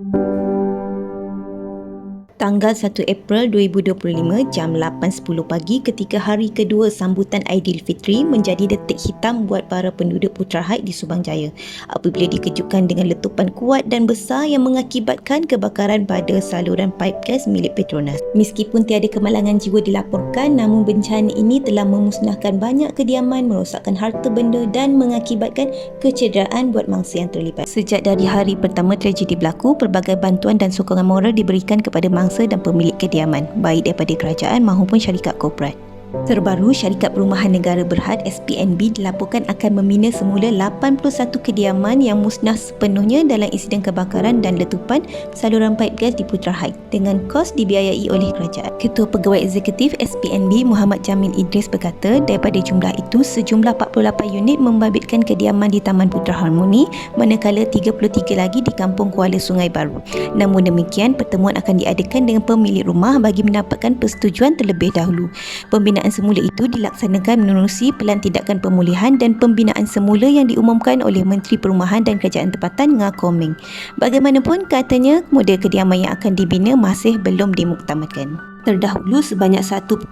you. Tanggal 1 April 2025 jam 8.10 pagi ketika hari kedua sambutan Aidilfitri menjadi detik hitam buat para penduduk Putra Haid di Subang Jaya apabila dikejutkan dengan letupan kuat dan besar yang mengakibatkan kebakaran pada saluran pipe gas milik Petronas. Meskipun tiada kemalangan jiwa dilaporkan namun bencana ini telah memusnahkan banyak kediaman, merosakkan harta benda dan mengakibatkan kecederaan buat mangsa yang terlibat. Sejak dari hari pertama tragedi berlaku, pelbagai bantuan dan sokongan moral diberikan kepada mangsa bangsa dan pemilik kediaman, baik daripada kerajaan maupun syarikat korporat. Terbaru, Syarikat Perumahan Negara Berhad SPNB dilaporkan akan membina semula 81 kediaman yang musnah sepenuhnya dalam insiden kebakaran dan letupan saluran paip gas di Putra Haid dengan kos dibiayai oleh kerajaan. Ketua Pegawai Eksekutif SPNB Muhammad Jamil Idris berkata daripada jumlah itu sejumlah 48 unit membabitkan kediaman di Taman Putra Harmoni manakala 33 lagi di Kampung Kuala Sungai Baru. Namun demikian, pertemuan akan diadakan dengan pemilik rumah bagi mendapatkan persetujuan terlebih dahulu. Pembinaan pembinaan semula itu dilaksanakan menerusi pelan tindakan pemulihan dan pembinaan semula yang diumumkan oleh Menteri Perumahan dan Kerajaan Tempatan Nga Koming. Bagaimanapun katanya model kediaman yang akan dibina masih belum dimuktamadkan. Terdahulu sebanyak 1.4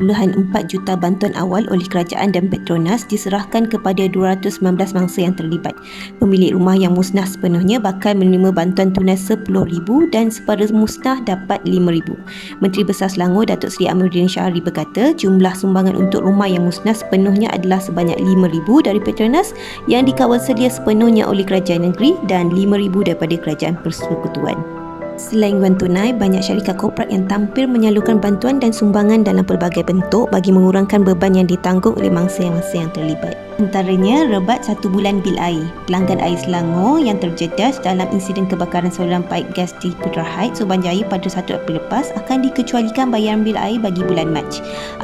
juta bantuan awal oleh kerajaan dan Petronas diserahkan kepada 219 mangsa yang terlibat. Pemilik rumah yang musnah sepenuhnya bakal menerima bantuan tunai RM10,000 dan separuh musnah dapat RM5,000. Menteri Besar Selangor Datuk Seri Amiruddin Syahri berkata jumlah sumbangan untuk rumah yang musnah sepenuhnya adalah sebanyak RM5,000 dari Petronas yang dikawal sedia sepenuhnya oleh kerajaan negeri dan RM5,000 daripada kerajaan persekutuan. Selain wang tunai, banyak syarikat korporat yang tampil menyalurkan bantuan dan sumbangan dalam pelbagai bentuk bagi mengurangkan beban yang ditanggung oleh mangsa-mangsa yang terlibat. Antaranya rebat satu bulan bil air. Pelanggan air Selangor yang terjejas dalam insiden kebakaran saluran paip gas di Putra Heights, Subanjaya pada 1 April lepas akan dikecualikan bayaran bil air bagi bulan Mac.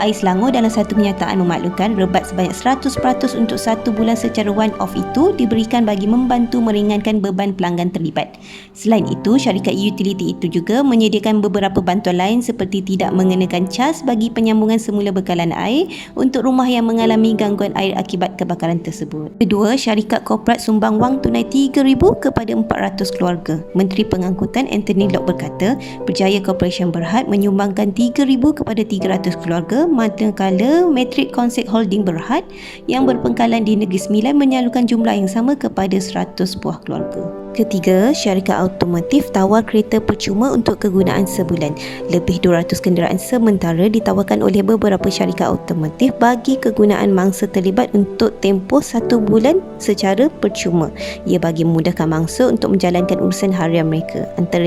Air Selangor dalam satu kenyataan memaklumkan rebat sebanyak 100% untuk satu bulan secara one-off itu diberikan bagi membantu meringankan beban pelanggan terlibat. Selain itu, syarikat utility itu juga menyediakan beberapa bantuan lain seperti tidak mengenakan cas bagi penyambungan semula bekalan air untuk rumah yang mengalami gangguan air akibat kebakaran tersebut. Kedua, syarikat korporat sumbang wang tunai RM3,000 kepada 400 keluarga. Menteri Pengangkutan Anthony Locke berkata, Berjaya Corporation Berhad menyumbangkan RM3,000 kepada 300 keluarga manakala Matrix Konsek Holding Berhad yang berpengkalan di Negeri Sembilan menyalurkan jumlah yang sama kepada 100 buah keluarga. Ketiga, syarikat automotif tawar kereta percuma untuk kegunaan sebulan. Lebih 200 kenderaan sementara ditawarkan oleh beberapa syarikat automotif bagi kegunaan mangsa terlibat untuk tempoh satu bulan secara percuma. Ia bagi memudahkan mangsa untuk menjalankan urusan harian mereka. Antaranya